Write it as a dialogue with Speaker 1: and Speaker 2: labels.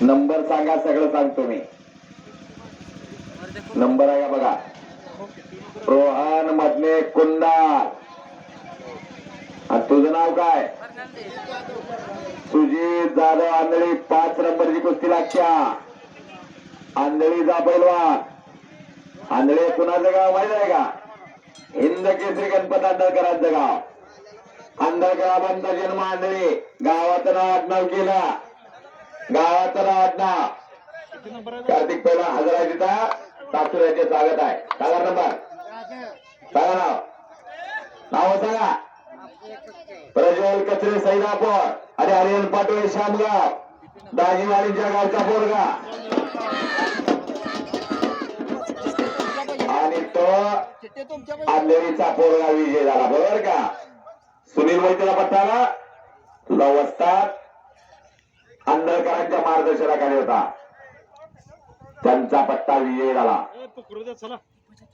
Speaker 1: Number सांगा सगळं सांगतो मी नंबर आहे का बघा? रोहन मधले कुंडार आणि तुझं नाव काय? सुजित जाधव आंधळी पाच नंबरची कुस्ती लागत्या. आंधळीचा पैलवान. आंधळे कुणाचं गाव माहीत आहे का? हिंद केसरी गणपत आंधळकरांचं गाव. आंधळकराबांचा जन्म आंधळे. गावाचं नाव आडनाव केला. गावाचं नाव आडनाव कार्तिक पहिला हजर आहे तिथं. सासुऱ्याचे स्वागत आहे. सांगा नंबर सांगा नाव नाव सांगा. प्रज्वल कचरे सैदापूर आणि हरिहर पाटोळे शामगाव. दाजीवाडीच्या गावचा पोरगा. आणि तो आंधेरीचा पोरगा विजय झाला. बरोबर का? सुनील वैद्यला पट्टाला. तुला वस्तात. अंधकार मार्गदर्शनाखाली होता. त्यांचा पट्टा विजयी झाला.